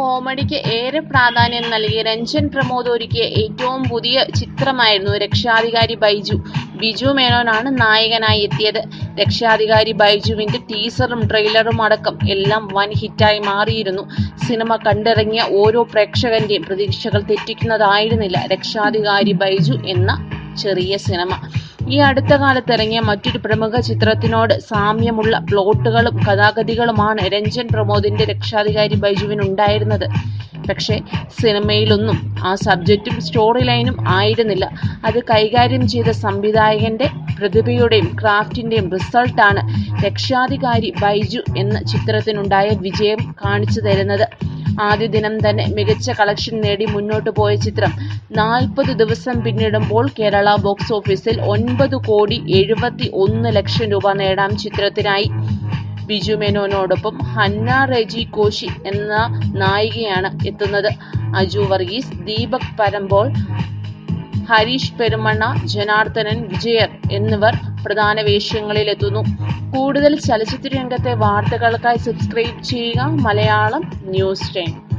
കോമഡിക്ക് ഏറെ പ്രാധാന്യം നൽകി രഞ്ജൻ പ്രമോദ് ഒരുക്കിയ ഏറ്റവും പുതിയ ചിത്രമായിരുന്നു രക്ഷാധികാരി ബൈജു. ബിജു മേനോനാണ് നായകനായി എത്തിയത്. രക്ഷാധികാരി ബൈജുവിന്റെ ടീസറും ട്രെയിലറും അടക്കം എല്ലാം വൻ ഹിറ്റായി മാറിയിരുന്നു. സിനിമ കണ്ടിറങ്ങിയ ഓരോ പ്രേക്ഷകന്റെയും പ്രതീക്ഷകൾ തെറ്റിക്കുന്നതായിരുന്നില്ല രക്ഷാധികാരി ബൈജു എന്ന ചെറിയ സിനിമ. ഈ അടുത്ത കാലത്ത് ഇറങ്ങിയ മറ്റൊരു പ്രമുഖ ചിത്രത്തിനോട് സാമ്യമുള്ള പ്ലോട്ടുകളും കഥാഗതികളുമാണ് രഞ്ജൻ പ്രമോദിന്റെ രക്ഷാധികാരി ബൈജുവിന് ഉണ്ടായിരുന്നത്. പക്ഷേ സിനിമയിലൊന്നും ആ സബ്ജക്റ്റും സ്റ്റോറി ലൈനും ആയിരുന്നില്ല. അത് കൈകാര്യം ചെയ്ത സംവിധായകന്റെ പ്രതിഭയുടെയും ക്രാഫ്റ്റിന്റെയും റിസൾട്ടാണ് രക്ഷാധികാരി ബൈജു എന്ന ചിത്രത്തിനുണ്ടായ വിജയം കാണിച്ചു തരുന്നത്. ആദ്യ ദിനം തന്നെ മികച്ച കളക്ഷൻ നേടി മുന്നോട്ട് പോയ ചിത്രം. നാൽപ്പത് ദിവസം പിന്നിടുമ്പോൾ കേരള ബോക്സ് ഓഫീസിൽ ഒൻപത് കോടി എഴുപത്തി ഒന്ന് ലക്ഷം രൂപ നേടാം ചിത്രത്തിനായി. ബിജു മേനോനോടൊപ്പം ഹന്ന റെജി കോശി എന്ന നായികയാണ് എത്തുന്നത്. അജു വർഗീസ് ദീപക് പരമ്പോൾ ഹരീഷ് പെരുമണ്ണ ജനാർദ്ദനൻ വിജയർ എന്നിവർ പ്രധാന വേഷങ്ങളിലെത്തുന്നു. കൂടുതൽ ചലച്ചിത്ര രംഗത്തെ വാർത്തകൾക്കായി സബ്സ്ക്രൈബ് ചെയ്യുക. Malayalam news time.